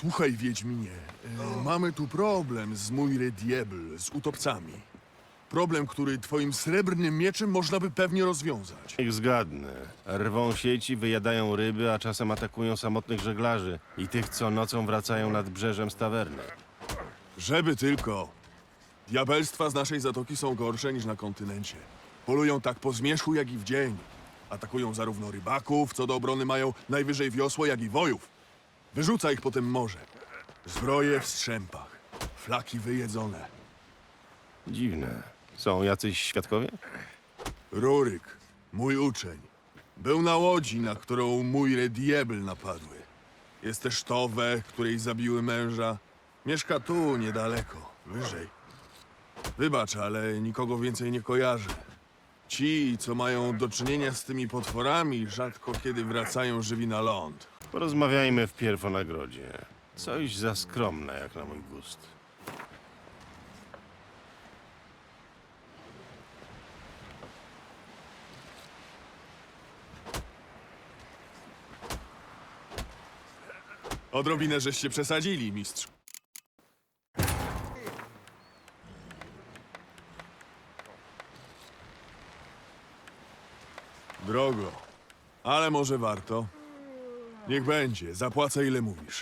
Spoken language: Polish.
Słuchaj, Wiedźminie, e, mamy tu problem z Muire Diebl, z utopcami. Problem, który twoim srebrnym mieczem można by pewnie rozwiązać. Niech zgadnę. Rwą sieci, wyjadają ryby, a czasem atakują samotnych żeglarzy i tych, co nocą wracają nad brzeżem z tawerny. Żeby tylko. Diabelstwa z naszej zatoki są gorsze niż na kontynencie. Polują tak po zmierzchu, jak i w dzień. Atakują zarówno rybaków, co do obrony mają najwyżej wiosło, jak i wojów. Wyrzuca ich potem morze. Zbroje w strzępach, flaki wyjedzone. Dziwne. Są jacyś świadkowie? Ruryk, mój uczeń, był na łodzi, na którą mój Diebel napadły. Jest też Towe, której zabiły męża. Mieszka tu, niedaleko, wyżej. Wybacz, ale nikogo więcej nie kojarzę. Ci, co mają do czynienia z tymi potworami, rzadko kiedy wracają żywi na ląd. Porozmawiajmy wpierw o nagrodzie. Coś za skromne, jak na mój gust. Odrobinę żeście przesadzili, mistrz. Drogo, ale może warto. Niech będzie, zapłacę ile mówisz.